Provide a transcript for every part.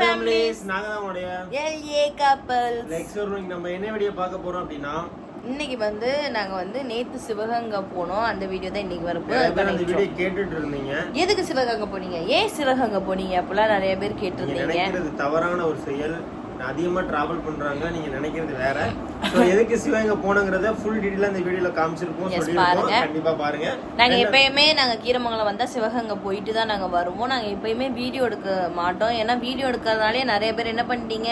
Families நாங்க தான் உடைய எல்ஏ கப்பல் நெக்ஸ்ட் ஒரு இன்னைக்கு நம்ம என்ன வீடியோ பார்க்க போறோம் அப்படின்னா இன்னைக்கு வந்து நாங்க வந்து நேத்து சிவகங்கை போனோம். அந்த வீடியோ தான் இன்னைக்கு வரப்போ வீடியோ கேட்டுட்டு இருந்தீங்க? எதுக்கு சிவகங்கை போனீங்க? ஏன் சிவகங்கை போனீங்க? அப்படிலாம் நிறைய பேர் கேட்டிருந்தீங்க. தவறான ஒரு செயல். அதிகமா டிராவல் பண்றாங்க நீங்க நினைக்கிறது வேற. சோ எதுக்கு சிவகங்கை போனங்கிறத ஃபுல் டீடைலா இந்த வீடியோல காமிச்சிருப்போம். Yes, சொல்லிருக்கோம் பாருங்க. கண்டிப்பா பாருங்க. நாங்க எப்பயுமே நாங்க கீரமங்கலம் வந்தா சிவகங்கை போயிட்டு தான் நாங்க வருவோம். நாங்க எப்பயுமே வீடியோ எடுக்க மாட்டோம். ஏன்னா வீடியோ எடுக்கிறதுனாலே நிறைய பேர் என்ன பண்ணிட்டீங்க?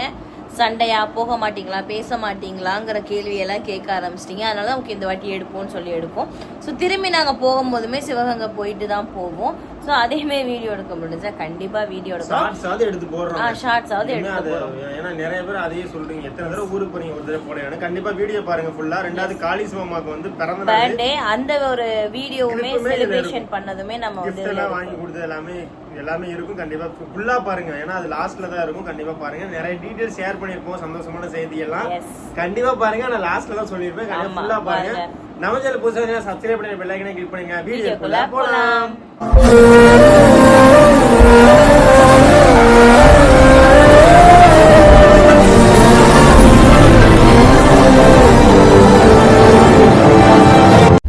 சண்டையா போக மாட்டீங்களா பேச மாட்டீங்களாங்கிற கேள்வியெல்லாம் கேட்க ஆரம்பிச்சிட்டீங்க. அதனால தான் ஓகே இந்த வாட்டி எடுப்போம்னு சொல்லி எடுப்போம். ஸோ திரும்பி நாங்கள் போகும்போதுமே சிவகங்கை போயிட்டு தான் போவோம். ஸோ அதேமாதிரி வீடியோ எடுக்க முடிஞ்சா கண்டிப்பா வீடியோ எடுக்கலாம் ஷார்ட்ஸ் ஆவது எடுத்து ஆ போடுறோம் ஷார்ட்ஸ் ஆவது இனிமே எடுக்க அது? போறோம் ஏன்னா நிறைய பேர் அதையே சொல்றீங்க. எத்தனை தடவை ஊருக்கு போறீங்க? ஒரு தடவை போனீங்க கண்டிப்பா வீடியோ பாருங்க ஃபுல்லா ரெண்டாவது காளி சிவமாக்கு வந்து பிறந்த பர்த்டே அந்த ஒரு வீடியோவுமே செலிப்ரேஷன். பண்ணதுமே நம்ம வந்து எல்லாம் வாங்கி கொடுத்தது எல்லாமே எல்லாமே இருக்கும். கண்டிப்பா ஃபுல்லா பாருங்க. ஏன்னா அது லாஸ்ட்ல தான் இருக்கும். கண்டிப்பா பாருங்க. நிறைய டீடைல்ஸ் ஷேர் பண்ணிருப்போம் சந்தோஷமான செய்தி எல்லாம் Yes. கண்டிப்பா பாருங்க. நான் லாஸ்ட்ல தான் சொல்லிருப்பேன் கண்டிப்பா ஆமா, ஃபுல்லா பாருங்க. பாருங்க. நம்ம சேனல் புதுசா சப்ஸ்கிரைப் பண்ணி பெல் ஐக்கனை கிளிக் பண்ணுங்க. வீடியோக்குள்ள போலாம் போலாம்.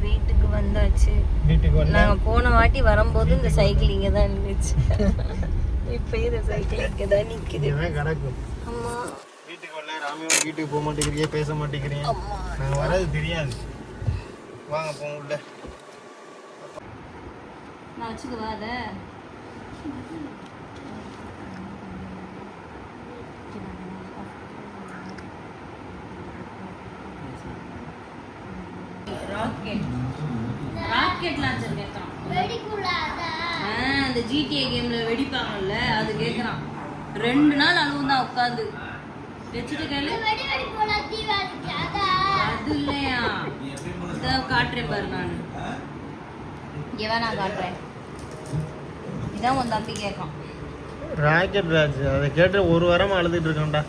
வீட்டுக்கு வந்தாச்சு. வீட்டுக்கு வந்து நாங்க போன வாட்டி வரும்போது இந்த சைக்கிள் இங்க தான் இருந்துச்சு இப்ப இந்த சைக்கிள் இங்க தான் நிக்குது. அம்மா. வீட்டுக்கு வரல ராமியோட வீட்டுக்கு போக மாட்டேங்கிறீங்க பேச மாட்டேங்கிறீங்க. நாங்க வர்றது தெரியாது. வாங்க போங்க உள்ள. நான் வச்சுக்கவா அத? ராக்கெட் ராக்கெட் லான்ச்சர் கேட்கறான். ஆ, அந்த ஜிடிஏ கேம்ல வெடிப்பாங்கல்ல அது கேக்குறான் ரெண்டு நாள் அழுவும் தான் உட்காந்து வச்சுட்டு கேளு. அது இல்லையா இத காட்டுறேன் பாரு நான். இவன் நான் காட்டுறேன். இதான் உன் தம்பி கேட்கான் ராக்கெட் ராஜ் அதை கேட்டு ஒரு வாரமா அழுதுட்டு இருக்கேன்டா.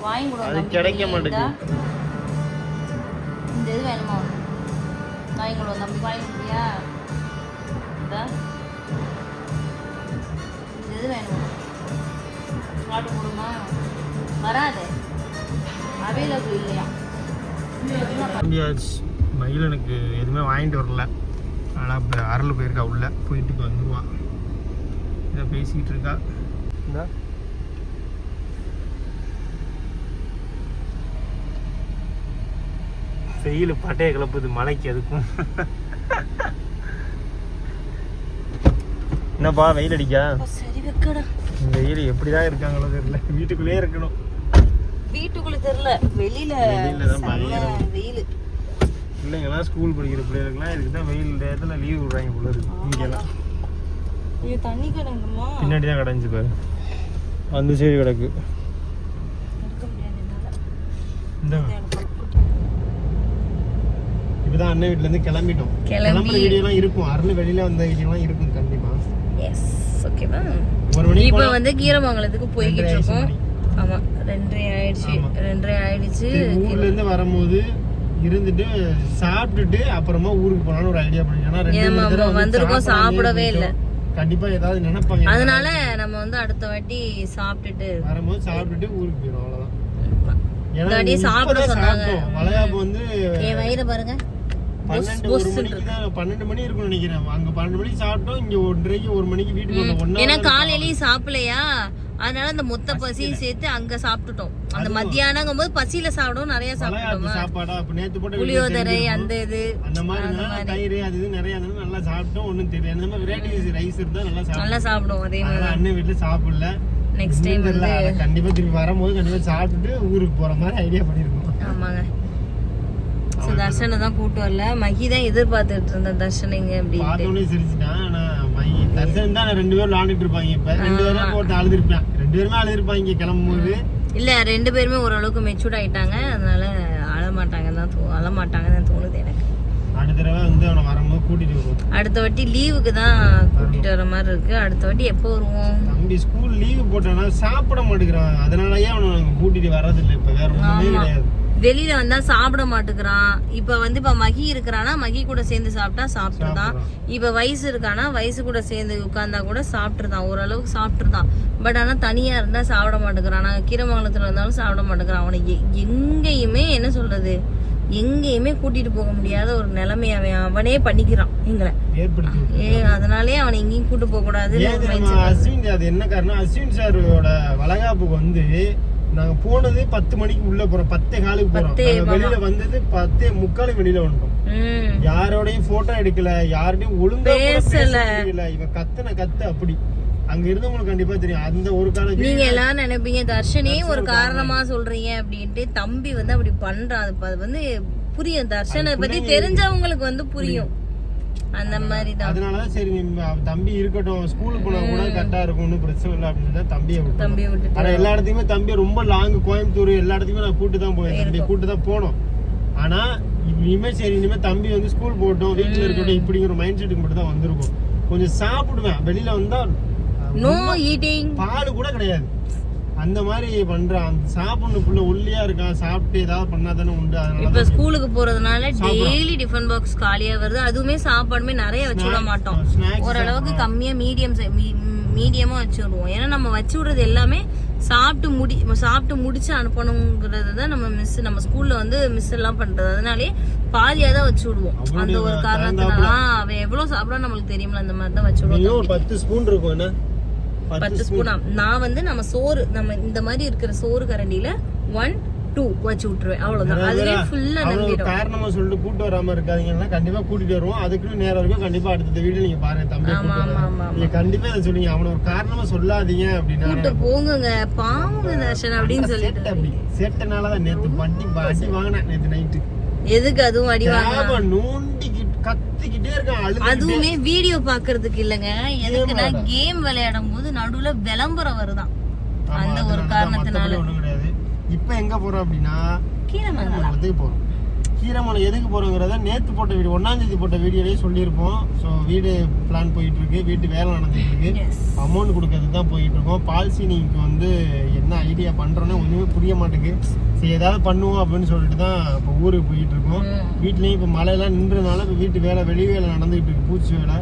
வாங்கி கொடு அது. கிடைக்க. மாட்டேங்குது. இந்த. இது வேணுமா? வாங்கி கொடு தம்பி வாங்கி கொடுப்பியா? இந்தா. இது வேணுமா? காட்டு கொடுமா வராது. அவைலபிள் இல்லையா? முடியாச்சு மயிலனுக்கு எதுவுமே வாங்கிட்டு வரல. ஆனால் இப்போ அருள் போயிருக்கா உள்ள. போயிட்டு இப்போ வந்துருவான் இதை பேசிக்கிட்டு இருக்கா. இந்தா. வெயில் பட்டையை கிளப்புது மழைக்கு அதுக்கும். என்னப்பா வெயில் அடிக்கா? சரி வைக்கடா இந்த வெயில் எப்படிதான் இருக்காங்களோ தெரியல. வீட்டுக்குள்ளேயே இருக்கணும். வீட்டுக்குள்ள தெரியல. வெளியில. வெயில். பிள்ளைங்களாம் ஸ்கூல் படிக்கிற பிள்ளைகளுக்குலாம் இதுக்கு தான் வெயில் நேரத்தில் லீவ் விடுறாங்க போல இருக்கு. இங்கெல்லாம். ஐயோ தண்ணி கிடங்குமா பின்னாடி தான் கிடந்துச்சு பாரு. அந்த சைடு கிடக்கு. இந்த. இப்பதான் அண்ணன் வீட்ல இருந்து கிளம்பிட்டோம். கிளம்பி- கிளம்புற வீடியோலாம் இருக்கும். அருள் வெளியில வந்த வீடியோலாம் இருக்கும் கண்டிப்பா. எஸ் ஓகேவா ஒரு மணிக்கு இப்போ வந்து கீரமங்கலத்துக்கு போய்கிட்டு இருக்கோம். ஆமா ரெண்டரை ஆயிடுச்சு. ரெண்டரை ஆயிடுச்சு. ஊர்ல இருந்து வரும்போது இருந்துட்டு சாப்பிட்டுட்டு அப்புறமா ஊருக்கு போலாம்னு ஒரு ஐடியா பண்ணி ஏன்னா ரெண்டு வந்திருக்கோம், சாப்பிடவே இல்ல. கண்டிப்பா ஏதாவது நினைப்பாங்க அதனால நம்ம வந்து அடுத்த வாட்டி சாப்பிட்டுட்டு வரும்போது சாப்பிட்டுட்டு ஊருக்கு போயிடும் அவ்வளவுதான். சாப்பிட சொன்னாங்க. வளைகாப்பு வந்து என் வயிறு பாருங்க. ஏன்னா காலையிலயும் சாப்பிடலையா? அதனால அந்த மொத்த பசியும் சேர்த்து அங்க சாப்பிட்டுட்டோம். அந்த மத்தியானங்கும் போது பசியில சாப்பிடவும் நிறைய சாப்பிட்டோமா புளியோதரை. அந்த இது அந்த மாதிரி தயிர் அது இது நிறைய நல்லா சாப்பிட்டோம். ஒண்ணும் தெரியல அந்த மாதிரி வெரைட்டிஸ் ரைஸ் இருந்தா நல்லா நல்லா சாப்பிடுவோம் அதே மாதிரி அண்ணன் வீட்டுல சாப்பிடல. நெக்ஸ்ட் டைம் வந்து கண்டிப்பா திரும்பி வரும்போது கண்டிப்பா சாப்பிட்டுட்டு ஊருக்கு போற மாதிரி ஐடியா பண்ணிருக்கோம். ஆமாங்க. ஸோ தர்ஷனை தான் கூட்டு வரல. மகி தான் எதிர்பார்த்துட்டு இருந்தேன் தர்ஷனிங்க அப்படின்ட்டு. பார்த்தோன்னே சிரிச்சுட்டான் ஆனா மை தர்சன் தான் ரெண்டு பேரும் விளாண்டுட்டு இருப்பாங்க இப்ப. ரெண்டு பேரும் போட்டு அழுதுருப்பேன். ரெண்டு பேருமே அழுதுருப்பாங்க கிளம்பும் போது இல்ல ரெண்டு பேருமே ஓரளவுக்கு மெச்சூர்ட் ஆயிட்டாங்க. அதனால அழ மாட்டாங்கன்னு தான் தோ அழ மாட்டாங்கன்னு தான் தோணுது எனக்கு. அடுத்த தடவை வந்து அவனை வரும்போது கூட்டிட்டு வருவோம். அடுத்த வாட்டி லீவுக்கு தான் கூட்டிட்டு வர மாதிரி இருக்கு. அடுத்த வாட்டி எப்போ வருவோம்? தம்பி ஸ்கூல் லீவு போட்டானா சாப்பிட மாட்டேங்கிறான். அதனாலயே அவனை கூட்டிட்டு வர்றதில்லை. இப்ப வேற ஒண்ணுமே. கிடையாது. வெளியில வந்தா சாப்பிட மாட்டேங்கிறான் இப்ப வந்து இப்ப மகி இருக்கிறானா மகி கூட சேர்ந்து சாப்பிட்டா சாப்பிட்டுருதான் இப்ப வயசு இருக்கானா வயசு கூட சேர்ந்து உட்கார்ந்தா கூட சாப்பிட்டுருதான் ஓரளவுக்கு சாப்பிட்டுருதான் பட் ஆனா தனியா இருந்தா சாப்பிட மாட்டேங்கிறான் நாங்க கீரமங்கலத்துல இருந்தாலும் சாப்பிட மாட்டேங்கிறான் அவனை எங்கேயுமே என்ன சொல்றது? எங்கேயுமே கூட்டிட்டு போக முடியாத ஒரு நிலைமை அவன் அவனே பண்ணிக்கிறான் எங்களை. ஏ அதனாலே அவனை எங்கேயும் கூட்டு போக கூடாது அது என்ன காரணம்? அஸ்வின் சாரோட வளகாப்புக்கு வந்து நாங்க போனது பத்து மணிக்கு உள்ள போறோம். பத்தே காலுக்கு போறோம். வெளியில வந்தது பத்தே முக்காலுக்கு வெளியில வந்துட்டோம். யாரோடையும் போட்டோ எடுக்கல யார்கிட்டயும் ஒழுங்கா பேசல. முடியல. இவ கத்துன கத்து அப்படி. அங்க இருந்தவங்களுக்கு கண்டிப்பா தெரியும். அந்த ஒரு கால நீங்க எல்லாரும் நினைப்பீங்க தர்ஷனே ஒரு காரணமா. சொல்றீங்க அப்படின்ட்டு தம்பி வந்து அப்படி பண்றான். அது வந்து புரியும். தர்ஷனை பத்தி தெரிஞ்சவங்களுக்கு வந்து புரியும். அந்த மாதிரி தான் அதனாலதான் சரி நீ அவன் தம்பி இருக்கட்டும் ஸ்கூலுக்கு போனா கூட கரெக்டா இருக்கும் ஒன்றும் பிரச்சனை இல்லை அப்படின்னு தான் தம்பியை விட்டோம் தம்பி விட்டுட்டு ஆனா எல்லா இடத்துக்குமே தம்பி ரொம்ப லாங் கோயம்புத்தூர் எல்லா இடத்துக்குமே நான் கூட்டு தான் போவேன். தம்பி கூட்டு தான் போனோம். ஆனா இனிமே சரி இனிமே தம்பி வந்து ஸ்கூல் போகட்டும் வீட்டுல இருக்கட்டும் இப்படிங்கிற மைண்ட் செட்டுக்கு மட்டும் தான் வந்திருக்கும். கொஞ்சம் சாப்பிடுவேன். வெளியில வந்தா நோ ஈட்டிங் பால் கூட கிடையாது. அந்த மாதிரி பண்றான். அந்த சாப்பிடணும் புள்ள ஒல்லியா இருக்கான். சாப்பிட்டு ஏதாவது பண்ணா தானே உண்டு. அதனால இப்ப ஸ்கூலுக்கு போறதுனால டெய்லி டிஃபன் பாக்ஸ் காலியா வருது. அதுவுமே சாப்பாடுமே நிறைய வச்சு விட மாட்டோம். ஓரளவுக்கு கம்மியா மீடியம் மீடியமா வச்சு விடுவோம் ஏன்னா நம்ம வச்சு விடுறது எல்லாமே சாப்பிட்டு முடி சாப்பிட்டு முடிச்சு அனுப்பணுங்கிறது தான் நம்ம மிஸ் நம்ம ஸ்கூல்ல வந்து மிஸ் எல்லாம் பண்றது. அதனாலே பாதியா தான் வச்சு விடுவோம். அந்த ஒரு காரணத்தினால. அவன் எவ்வளவு சாப்பிடா நம்மளுக்கு தெரியுமில்ல அந்த மாதிரி தான் வச்சு விடுவோம். பத்து ஸ்பூன் இருக்கும் என்ன? பத்து ஸ்பூன். நான் வந்து நம்ம சோறு நம்ம இந்த மாதிரி இருக்கிற சோறு கரண்டியில ஒன் டூ வச்சு விட்டுருவேன். அவ்வளவுதான். அதுவே ஃபுல்லா நம்பிடும் காரணமா சொல்லிட்டு கூட்டு வராம இருக்காதீங்கன்னா கண்டிப்பா கூட்டிட்டு வருவோம். அதுக்குன்னு நேரம் வரைக்கும் கண்டிப்பா அடுத்த வீடியோ நீங்க பாருங்க தம்பி ஆமா ஆமா ஆமா. நீங்க கண்டிப்பா அதை சொல்லுங்க. அவன ஒரு காரணமா சொல்லாதீங்க அப்படின்னா. கூட்டு போங்குங்க. பாவங்க தர்ஷன் அப்படின்னு சொல்லிட்டு. அப்படி. சேட்டனாலதான் நேத்து பட்டி அடி வாங்கினேன் நேத்து நைட்டு எதுக்கு அதுவும் அடி வாங்க அவன் நோண்டிக்கிட்டு கத்திக்கிட்டே இருக்கான் அதுவுமே வீடியோ பாக்குறதுக்கு இல்லங்க. எதுக்குன்னா கேம் விளையாடும் போது நடுவுல விளம்பரம் வருதான் அந்த ஒரு காரணத்தினால. இப்ப எங்க போறோம் அப்படின்னா கீரமங்கலத்துக்கு போறோம். கீரமங்கலம் எதுக்கு போறோங்கிறத நேத்து போட்ட வீடியோ ஒன்னாம் தேதி போட்ட வீடியோலயே சொல்லியிருப்போம். ஸோ வீடு பிளான் போயிட்டு இருக்கு வீட்டு வேலை நடந்துட்டு இருக்கு அமௌண்ட் கொடுக்கறதுக்கு தான் போயிட்டு இருக்கோம் பால் சீனிக்கு வந்து என்ன ஐடியா பண்றோன்னு ஒண்ணுமே புரிய மாட்டேங்குது. சரி ஏதாவது பண்ணுவோம் அப்படின்னு சொல்லிட்டு தான் இப்போ ஊருக்கு போயிட்டு இருக்கோம் வீட்லயும் இப்போ மழையெல்லாம் நின்றதுனால இப்போ வீட்டு வேலை வெளி வேலை நடந்துகிட்டு இருக்கு. பூச்சி வேலை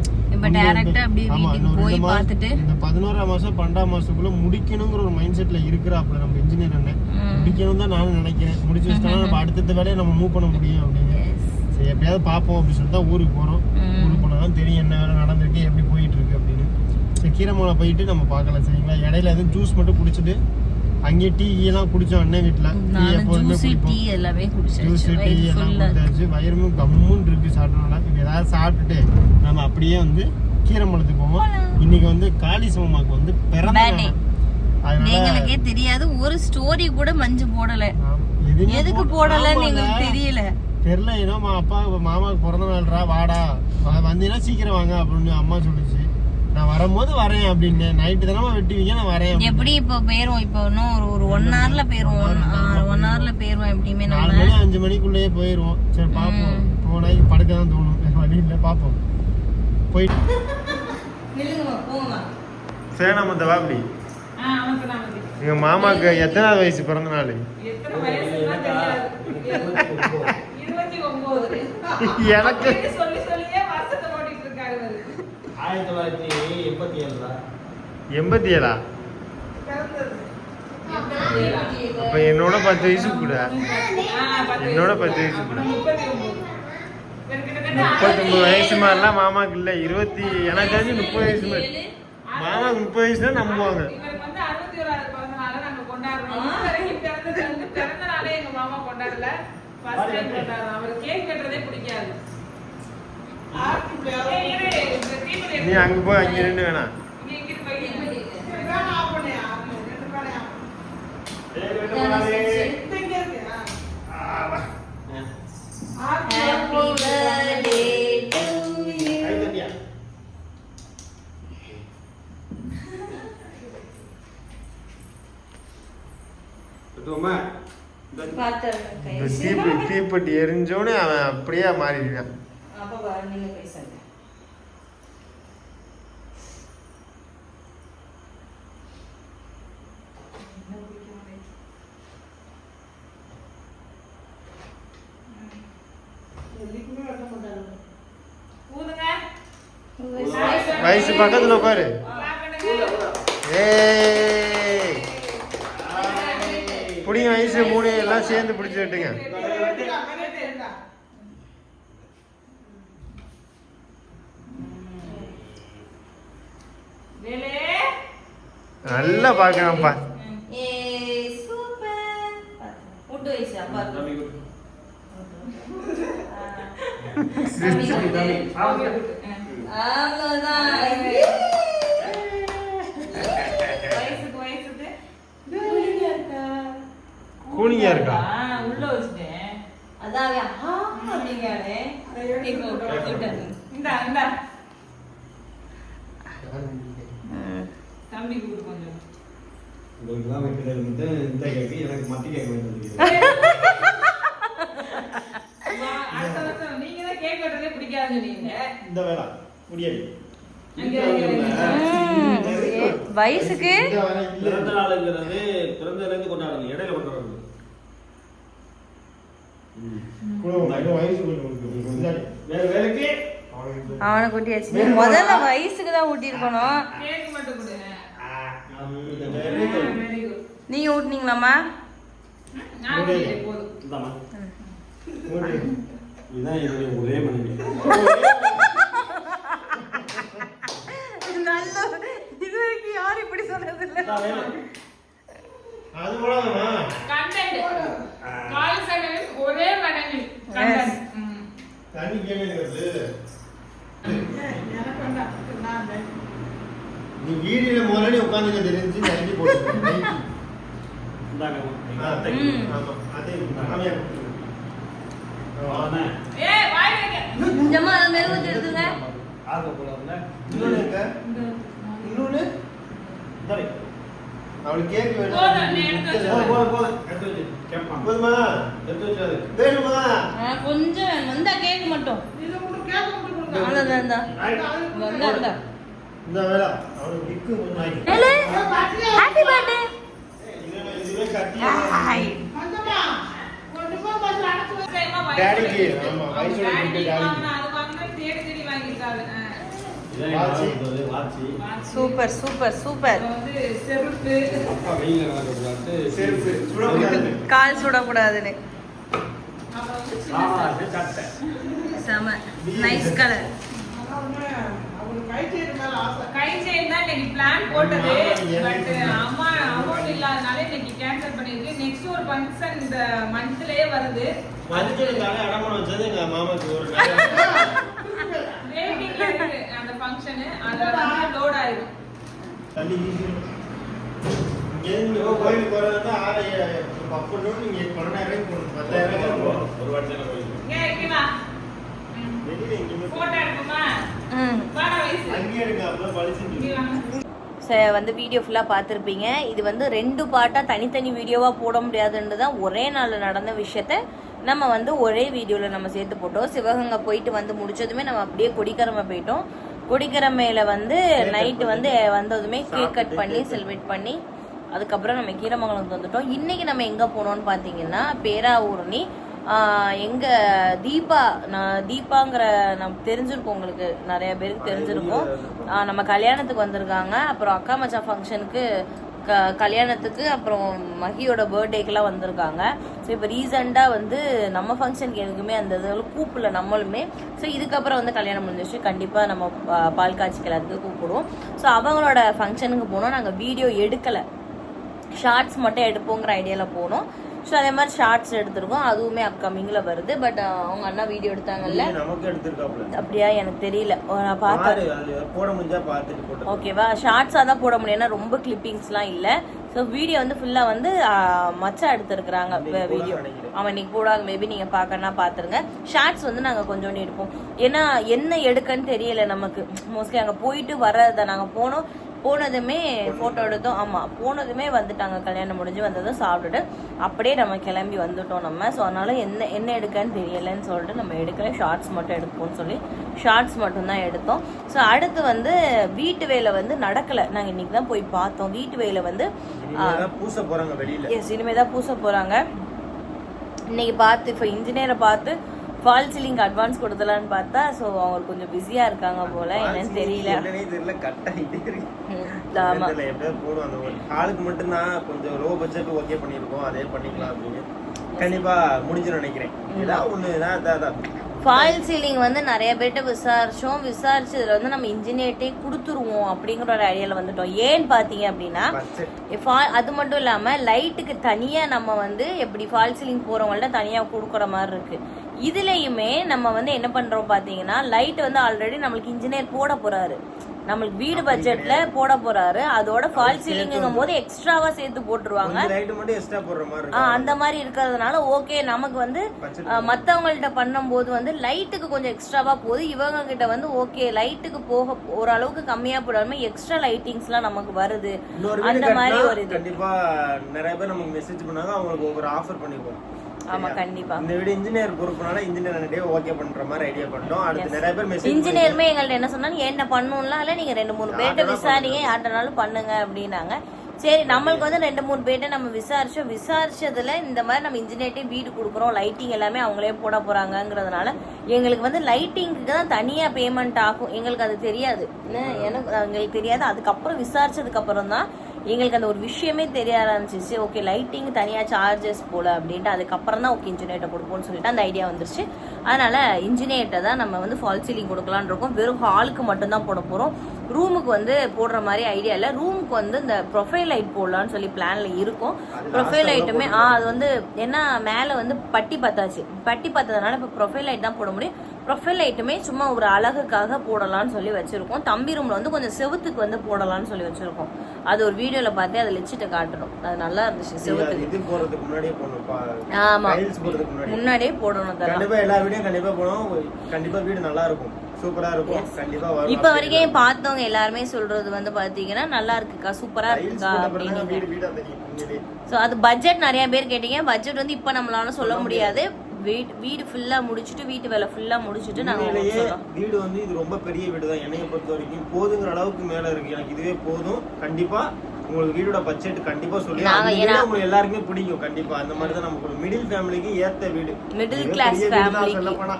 இந்த பதினோராம் மாசம் பன்னெண்டாம் மாசத்துக்குள்ள முடிக்கணுங்கிற ஒரு மைண்ட் செட்ல இருக்கிறாப்ல நம்ம இன்ஜினியர் அண்ணன். ம். முடிக்கணும் தான் நானும் நினைக்கிறேன். முடிச்சு வச்சுட்டா நம்ம அடுத்தடுத்த வேலையை நம்ம மூவ் பண்ண முடியும் அப்படின்னு Yes. சரி எப்படியாவது பார்ப்போம் அப்படின்னு சொல்லிட்டு தான் ஊருக்கு போறோம். ம். ஊருக்கு போனா தான் தெரியும் என்ன வேலை நடந்திருக்கு எப்படி போயிட்டு இருக்கு அப்படின்னு. சரி கீரமலை போயிட்டு நம்ம பார்க்கலாம் சரிங்களா? இடையில எதுவும் ஜூஸ் மட்டும் குடிச்சிட்டு அங்கேயே டீ எல்லாம் குடிச்சோம் அண்ணன் வீட்டுல டீ எப்போதுமே டீ எல்லாமே ஜூஸ் டீ எல்லாம் குடிச்சாச்சு. வயிறுமும் கம்முன்னு இருக்கு சாப்பிட்டனால இப்போ ஏதாவது சாப்பிட்டுட்டு நம்ம அப்படியே வந்து கீரமலத்துக்கு போவோம். இன்னைக்கு வந்து காளி சோமாக்கு வந்து பிறந்த எங்களுக்கே தெரியாது ஒரு ஸ்டோரி கூட மஞ்சு போடல. எதுக்கு போட- போடலன்னு. எங்களுக்கு தெரியல. தெரியல ஏன்னா மா- அப்பா மாமாவுக்கு பிறந்த நாள்ரா வாடா. வ- வந்தீங்கன்னா சீக்கிரம் வாங்க அப்படின்னு அம்மா சொல்லுச்சு. நான் வரும்போது வரேன் அப்படின்னு. நைட்டு தானே வெட்டுவீங்க நான் வரேன். எப்படி இப்போ போயிருவோம்? இப்போ இன்னும் ஒரு ஒரு ஒன் ஹவர்ல போயிருவோம். ஒன் ஹவர்ல போயிருவோம். எப்படியுமே நாலு மணி அஞ்சு மணிக்குள்ளேயே போயிடுவோம் சரி பார்ப்போம். போனாக்கி படுக்க தான் தோணும். வழி இல்லை பார்ப்போம். போயிட்டு சரி நம்ம அப்படி? எங்க மாமாக்கு எத்தனாவது வயசு பிறந்த நாள்? எனக்கு எண்பத்தி ஏழா? அப்ப என்னோட பத்து வயசு கூட. என்னோட பத்து வயசு கூட. முப்பத்தொன்பது வயசு மாதிரிலாம் மாமாக்கு இல்ல. இருபத்தி எனக்கு தெரிஞ்சு முப்பது வயசு மாதிரி. மாமாக்கு முப்பது வயசு தான் நம்புவாங்க. இவருக்கு வந்து அறுபத்தி ஓராவது பிறந்த நாளை நாங்க கொண்டாடுறோம். தீப்பெட்டி தீப்பெட்டி எரிஞ்சோடனே அவன் அப்படியே மாறிடுவான் வயசு பக்கத்துல உட்காரு விட்டுங்க. நல்லா பார்க்கணும்ப்பா ஏ சூப்பர் முட்டு வயசு அப்பா தம்பி குடு. Okay, good. ஆ. அவ்வளவுதான் வயசுக்கு வயசுக்கு கூலிங்கா இருக்கா? உள்ள வச்சுட்டேன் அதான் ஆ அப்படிங்கானே இந்தா இந்தா. தம்பி கூட்டு கொஞ்சம். உங்களுக்கு தான் வைக்கிறது வந்து இந்த கேக்கு எனக்கு மத்தி கேக் வேண்டியது அடுத்த வருஷம் நீங்க தான் கேக் வெட்டுறதே பிடிக்காதுன்னு சொன்னீங்க இந்த வேலை முடியாது. வயசுக்கு. பிறந்த நாளுங்கிறது பிறந்ததுல இருந்து கொண்டாடுறது இடையில கொண்டாடுறது. அவனை கூட்டியாச்சு. முதல்ல வயசுக்கு தான் வெரி குட். நீங்க ஒரே மனைவி. நல்ல இது வரைக்கும் யாரும் இப்படி சொன்னது இல்ல. அது போடாதம்மா. கண்டென்ட் கால் சடங்கு ஒரே மனைவி கண்டென்ட் தண்ணி கேளுங்கிறது. எனக்கு நான் நீ வீடியோல உட்காந்துக்க தெரிஞ்சு தண்ணி போட்டு இந்தாங்க ஆ, ம். ஆமா. அதே. ஏய் வாய் வைங்க மேல ஊத்தி எடுத்துங்க ஆர்வ போல இருந்தா இன்னொன்னு எங்க? இன்னொன்னு? சரி அவளுக்கு கேக் வேணும். போதும், நீ எடுத்து வச்சு. போதும் எடுத்து வச்சு வேணுமா? கொஞ்சம் வந்தா கேக் மட்டும் இது உங்களுக்கு கேக் மட்டும் கொடுங்க அவ்வளவுதான் இந்தா. வந்தா இந்தா. இந்த வேலை. அவளுக்கு விக்கு கொஞ்சம் வாங்கி. ஏலே, happy birthday. இல்லைன்னா இதுவே கட்டி ஹாய். வந்தமா கொண்டு போய் பஸ் அடைச்சு வச்சேம்மா டாடிக்கு, ஆமா, வயசோட டாடி gift டாடிக்கு. வாங்கினா அது வாங்கினா தேடி தேடி வாங்கியிருக்காரு ஆ. இதான் watch. Watch watch watch. Super super super. கால் சுடக்கூடாதுன்னு. செம. நைஸ் கலர் கை செயின் தான் இன்னைக்கு பிளான் போட்டது. பட் அம்மா அமௌண்ட் இல்லாதனால இன்னைக்கு கேன்சல் பண்ணிருக்கு நெக்ஸ்ட் ஒரு ஃபங்க்ஷன் இந்த மந்த்லயே வருது. மஞ்சளுக்காக அடமானம் வச்சது எங்க மாமாக்கு ஒரு நாள். வெயிட்டிங்ல இருக்கு அந்த ஃபங்க்ஷன் அதுல வந்து லோட் ஆயிடும் தண்ணி வீசி. இங்க இருந்து நீங்க கோயிலுக்கு வரதுன்னா ஆறாயிரம் அப்போ நீங்க பன்னெண்டாயிரம் போடணும் பத்தாயிரம் ரூபாய் போடணும். ஒரு வாட்சியில போயிருக்கு இங்க இருக்கீங்களா வெளியில எங்கேயுமே போட்டோ எடுக்குமா ம் வாடா வயசு. அங்கேயே இருக்கு அப்பதான் பளிச்சுன்னு இங்க இருக்கு. வாங்க. ச வந்து வீடியோ ஃபுல்லாக பார்த்துருப்பீங்க. இது வந்து ரெண்டு பார்ட்டாக தனித்தனி வீடியோவாக போட முடியாதுன்னு தான் ஒரே நாளில் நடந்த விஷயத்த நம்ம வந்து ஒரே வீடியோவில் நம்ம சேர்த்து போட்டோம். சிவகங்கை போயிட்டு வந்து முடிச்சதுமே நம்ம அப்படியே கொடிக்கரமை போயிட்டோம். கொடிக்கரமையில் வந்து நைட்டு வந்து வந்ததுமே கேக் கட் பண்ணி செலிப்ரேட் பண்ணி அதுக்கப்புறம் நம்ம கீரமங்கலம் வந்துட்டோம். இன்னைக்கு நம்ம எங்கே போனோம்னு பார்த்தீங்கன்னா பேராவூரணி. ஆஹ் எங்க தீபா நான் தீபாங்கிற நம்ம தெரிஞ்சிருக்கோம் உங்களுக்கு. நிறைய பேருக்கு தெரிஞ்சிருக்கும். நம்ம கல்யாணத்துக்கு வந்திருக்காங்க. அப்புறம் அக்கா மச்சான் ஃபங்க்ஷனுக்கு க கல்யாணத்துக்கு அப்புறம் மகியோட பர்த்டேக்கெல்லாம் வந்திருக்காங்க. ஸோ இப்போ ரீசெண்டாக வந்து நம்ம ஃபங்க்ஷனுக்கு எதுக்குமே அந்த இதில் கூப்பிடல நம்மளுமே. ஸோ இதுக்கப்புறம் வந்து கல்யாணம் முடிஞ்சிச்சு கண்டிப்பாக நம்ம பா- பால் காட்சிக்கு எல்லாத்துக்கும் கூப்பிடுவோம். ஸோ அவங்களோட ஃபங்க்ஷனுக்கு போனோம். நாங்கள் வீடியோ எடுக்கலை. ஷார்ட்ஸ் மட்டும் எடுப்போங்கிற ஐடியாவில் போனோம். ஸோ அதே மாதிரி ஷார்ட்ஸ் எடுத்திருக்கோம். அதுவுமே அப்கமிங்கில் வருது. பட் அவங்க அண்ணா வீடியோ எடுத்தாங்கல்ல அப்படியா? எனக்கு தெரியல. நான் பார்த்தேன் ஓகேவா ஷார்ட்ஸாக தான் போட முடியும். ஏன்னா ரொம்ப கிளிப்பிங்ஸ்லாம் இல்லை. ஸோ வீடியோ வந்து ஃபுல்லாக வந்து மச்சா எடுத்திருக்கிறாங்க வீடியோ அவன் இன்னைக்கு போடாது. மேபி நீங்கள் பார்க்கணும்னா பார்த்துருங்க. ஷார்ட்ஸ் வந்து நாங்கள் கொஞ்சோண்டு எடுப்போம். ஏன்னா என்ன எடுக்கன்னு தெரியல நமக்கு. மோஸ்ட்லி அங்கே போயிட்டு வர்றதை நாங்கள் போனோம். போனதுமே ஃபோட்டோ எடுத்தோம். ஆமாம் போனதுமே வந்துட்டாங்க. கல்யாணம் முடிஞ்சு வந்ததும் சாப்பிட்டுட்டு அப்படியே நம்ம கிளம்பி வந்துட்டோம் நம்ம. ஸோ அதனால என்ன என்ன எடுக்கன்னு தெரியலைன்னு சொல்லிட்டு நம்ம எடுக்கல. ஷார்ட்ஸ் மட்டும் எடுப்போம்னு சொல்லி ஷார்ட்ஸ் மட்டும்தான் எடுத்தோம். ஸோ அடுத்து வந்து வீட்டு வேலை வந்து நடக்கலை. நாங்கள் இன்னைக்கு தான் போய் பார்த்தோம். வீட்டு வேலை வந்து பூச போறாங்க வெளியில. எஸ் இனிமேல் தான் பூச போகிறாங்க இன்னைக்கு பார்த்து இப்போ இன்ஜினியரை பார்த்து ஃபால் சீலிங் அட்வான்ஸ் கொடுத்தலான்னு பார்த்தா ஸோ அவங்க கொஞ்சம் பிஸியா இருக்காங்க போல. என்னன்னு தெரியல. தெரியல கட் ஆகிட்டே இருக்கு. ம், ஆமா. தெரியல எப்படியாவது போடும் அந்த ஒரு ஹாலுக்கு மட்டும்தான் கொஞ்சம் லோ பட்ஜெட் ஓகே பண்ணியிருக்கோம் அதே பண்ணிக்கலாம் அப்படின்னு. கண்டிப்பா முடிஞ்சிடும் நினைக்கிறேன். ஏதாவது ஒண்ணு இதான் அதான், ஃபால் சீலிங் வந்து நிறைய பேர்கிட்ட விசாரிச்சோம். விசாரிச்சதுல வந்து நம்ம இன்ஜினியர்ட்டே கொடுத்துருவோம் அப்படிங்கிற ஒரு ஐடியால வந்துட்டோம். ஏன்னு பாத்தீங்க அப்படின்னா அது மட்டும் இல்லாம லைட்டுக்கு தனியா நம்ம வந்து எப்படி ஃபால் சீலிங் போறவங்கள்ட்ட தனியா கொடுக்குற மாதிரி இருக்கு. இதுலயுமே நம்ம வந்து என்ன பண்றோம் பாத்தீங்கன்னா லைட் வந்து ஆல்ரெடி நம்மளுக்கு இன்ஜினியர் போட போறாரு. நம்மளுக்கு வீடு பட்ஜெட்ல போட போறாரு. அதோட ஃபால் சீலிங்கும் போது எக்ஸ்ட்ராவா சேர்த்து போட்டுருவாங்க. அந்த மாதிரி இருக்கிறதுனால ஓகே நமக்கு வந்து மத்தவங்கள்ட்ட பண்ணும்போது வந்து லைட்டுக்கு கொஞ்சம் எக்ஸ்ட்ராவா போகுது. இவங்க கிட்ட வந்து ஓகே லைட்டுக்கு போக ஓரளவுக்கு கம்மியா போடாம எக்ஸ்ட்ரா லைட்டிங்ஸ்லாம் நமக்கு வருது. அந்த மாதிரி ஒரு இது. கண்டிப்பா நிறைய பேர் நமக்கு மெசேஜ் பண்ணாங்க. அவங்களுக்கு ஒவ்வொரு ஆஃபர் பண்ணிக்குவோம். ஆமா கண்டிப்பா. இந்த வீடு இன்ஜினியர் பொறுப்புனால இன்ஜினியர் என்கிட்ட ஓகே பண்ற மாதிரி ஐடியா பண்ணிட்டோம். அடுத்து நிறைய பேர் மெசேஜ் இன்ஜினியருமே எங்கள்ட்ட என்ன சொன்னாங்க என்ன பண்ணணும்லாம் இல்ல நீங்க ரெண்டு மூணு பேர்ட்ட விசாரிங்க யார்ட்டனாலும் பண்ணுங்க அப்படின்னாங்க. சரி நம்மளுக்கு வந்து ரெண்டு மூணு பேர்ட்ட நம்ம விசாரிச்சோம். விசாரிச்சதுல இந்த மாதிரி நம்ம இன்ஜினியர்ட்டே வீடு கொடுக்குறோம் லைட்டிங் எல்லாமே அவங்களே போட போறாங்கங்கிறதுனால எங்களுக்கு வந்து லைட்டிங்க்கு தான் தனியா பேமெண்ட் ஆகும். எங்களுக்கு அது தெரியாது. எனக்கு எங்களுக்கு தெரியாது. அதுக்கப்புறம் விசாரிச்சதுக்கு அப்புறம் தான் எங்களுக்கு அந்த ஒரு விஷயமே தெரிய ஆரம்பிச்சிச்சு ஓகே லைட்டிங் தனியாக சார்ஜஸ் போல அப்படின்ட்டு அதுக்கப்புறம் தான் ஓகே இன்ஜினியர்ட்ட கொடுப்போம்னு சொல்லிட்டு அந்த ஐடியா வந்துருச்சு. அதனால இன்ஜினியர்ட்ட தான் நம்ம வந்து ஃபால் சீலிங் கொடுக்கலான்னு இருக்கோம். வெறும் ஹாலுக்கு மட்டும்தான் போட போகிறோம் ரூமுக்கு வந்து போடுற மாதிரி ஐடியா இல்லை. ரூமுக்கு வந்து இந்த ப்ரொஃபைல் லைட் போடலான்னு சொல்லி பிளான்ல இருக்கும். ப்ரொஃபைல் லைட்டுமே ஆ அது வந்து என்ன மேலே வந்து பட்டி பத்தாச்சு. பட்டி பத்ததுனால இப்போ ப்ரொஃபைல் லைட் தான் போட முடியும். ப்ரொஃபைல் லைட்டுமே சும்மா ஒரு அழகுக்காக போடலாம்னு சொல்லி வச்சிருக்கோம். தம்பி ரூம்ல வந்து கொஞ்சம் செவுத்துக்கு வந்து போடலாம்னு சொல்லி வச்சிருக்கோம். அது ஒரு வீடியோல பார்த்தே அதை வச்சுட்டு காட்டணும் அது நல்லா இருந்துச்சு செவுத்துக்கு. போறதுக்கு முன்னாடியே போடணும். ஆமா. டைல்ஸ் போறதுக்கு முன்னாடி முன்னாடியே போடணும் அதெல்லாம். கண்டிப்பா எல்லா வீடியும் கண்டிப்பா போனோம் கண்டிப்பா வீடு நல்லா இருக்கும். சூப்பரா இருக்கும். கண்டிப்பா வரும். இப்ப வரைக்கும் பார்த்தவங்க எல்லாருமே சொல்றது வந்து பாத்தீங்கன்னா நல்லா இருக்குக்கா சூப்பரா இருக்குக்கா அப்படின்னு. ஸோ அது பட்ஜெட் நிறைய பேர் கேட்டீங்க. பட்ஜெட் வந்து இப்போ நம்மளால சொல்ல முடியாது. வீடு வீடு ஃபுல்லா முடிச்சுட்டு வீட்டு வேலை ஃபுல்லா முடிச்சுட்டு நாங்க உங்களுக்கு உண்மையிலேயே சொல்றோம். வீடு வந்து இது ரொம்ப பெரிய வீடு தான். என்னைய பொறுத்த வரைக்கும் போதுங்கிற அளவுக்கு மேல இருக்கு. எனக்கு இதுவே போதும். கண்டிப்பா உங்களுக்கு வீடோட பட்ஜெட் கண்டிப்பா சொல்லி உங்களுக்கு எல்லாருக்குமே பிடிக்கும். கண்டிப்பா அந்த மாதிரி தான் நமக்கு மிடில் ஃபேமிலிக்கு ஏத்த வீடு. வீடு தான் family-க்கு. சொல்லப் போனா.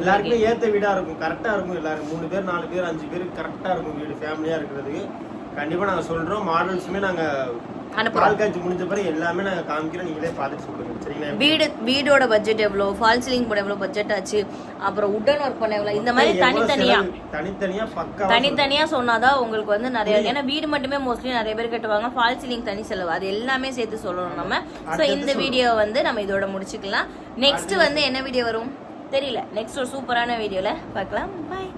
எல்லாருக்குமே ஏத்த வீடா இருக்கும். கரெக்டா இருக்கும் எல்லாரும் மூணு பேர் நாலு பேர் அஞ்சு பேர் கரெக்டா இருக்கும் வீடு. ஃபேமிலியா இருக்கிறதுக்கு. கண்டிப்பா நாங்க சொல்றோம். மாடல்ஸுமே நாங்க அனுப்புறோம். பால் காய்ச்சி முடிஞ்ச பிறகு எல்லாமே நாங்க காமிக்கிறோம். நீங்களே பார்த்துட்டு சொல்லுங்க. சரிங்களா? வீடு வீடோட பட்ஜெட் எவ்வளோ? ஃபால் சீலிங் போட எவ்வளோ பட்ஜெட் ஆச்சு? அப்புறம் உடன் ஒர்க் பண்ண எவ்வளோ? இந்த மாதிரி எவ்வளவு தனித்தனியா. செலவு? தனித்தனியா பக்கா தனித்தனியா சொன்னாதான் உங்களுக்கு வந்து நிறைய ஏன்னா வீடு மட்டுமே மோஸ்ட்லி நிறைய பேர் கட்டுவாங்க ஃபால் சீலிங் தனி செலவு. அது எல்லாமே சேர்த்து சொல்லணும் நம்ம. ஸோ இந்த வீடியோ வந்து நம்ம இதோட முடிச்சுக்கலாம். நெக்ஸ்ட் வந்து என்ன வீடியோ வரும்? தெரியல. நெக்ஸ்ட் ஒரு சூப்பரான வீடியோல பார்க்கலாம். பாய்